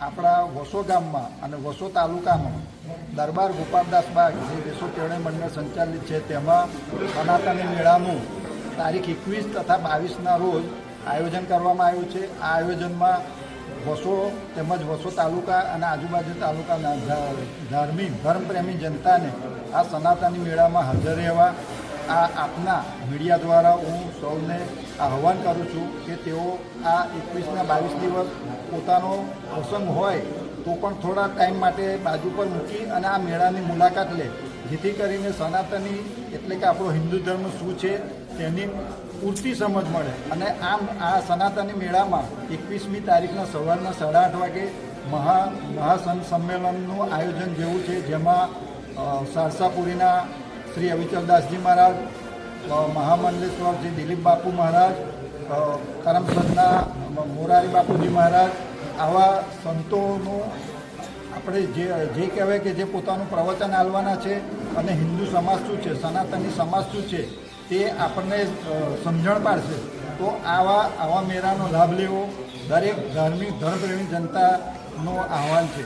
આપણા વસો ગામમાં અને વસો તાલુકામાં દરબાર ગોપાલદાસ બાગ, જે વિશ્વ કેળવણી મંડળ સંચાલિત છે, તેમાં સનાતની મેળાનું તારીખ એકવીસ તથા બાવીસના રોજ આયોજન કરવામાં આવ્યું છે. આ આયોજનમાં વસો તેમજ વસો તાલુકા અને આજુબાજુ તાલુકાના ધાર્મિક ધર્મપ્રેમી જનતાને આ સનાતની મેળામાં હાજર રહેવા આ આપના મીડિયા દ્વારા હું સૌને આહવાન કરું છું કે તેઓ આ એકવીસના બાવીસ દિવસ પોતાનો પ્રસંગ હોય તો પણ થોડા ટાઈમ માટે બાજુ પર મૂકી અને આ મેળાની મુલાકાત લે. જેથી કરીને સનાતની એટલે કે આપણો હિન્દુ ધર્મ શું છે તેની પૂરતી સમજ મળે. અને આમ આ સનાતની મેળામાં એકવીસમી તારીખના સવારના સાડા આઠ વાગે મહા મહાસંત સંમેલનનું આયોજન જેવું છે, જેમાં સારસાપુરીના શ્રી અવિચલદાસજી મહારાજ મહામંડલેશ્વર શ્રી દિલીપ બાપુ મહારાજ કરમસદના મોરારી બાપુજી મહારાજ, આવા સંતોનું આપણે જે જે કહેવાય કે જે પોતાનું પ્રવચન આલવાના છે અને હિન્દુ સમાજ શું છે, સનાતની સમાજ શું છે, તે આપણને સમજણ પાડશે. તો આવા આવા મેળાનો લાભ લેવો દરેક ધાર્મિક, ધર્મપ્રેમી જનતાનો આહવાન છે.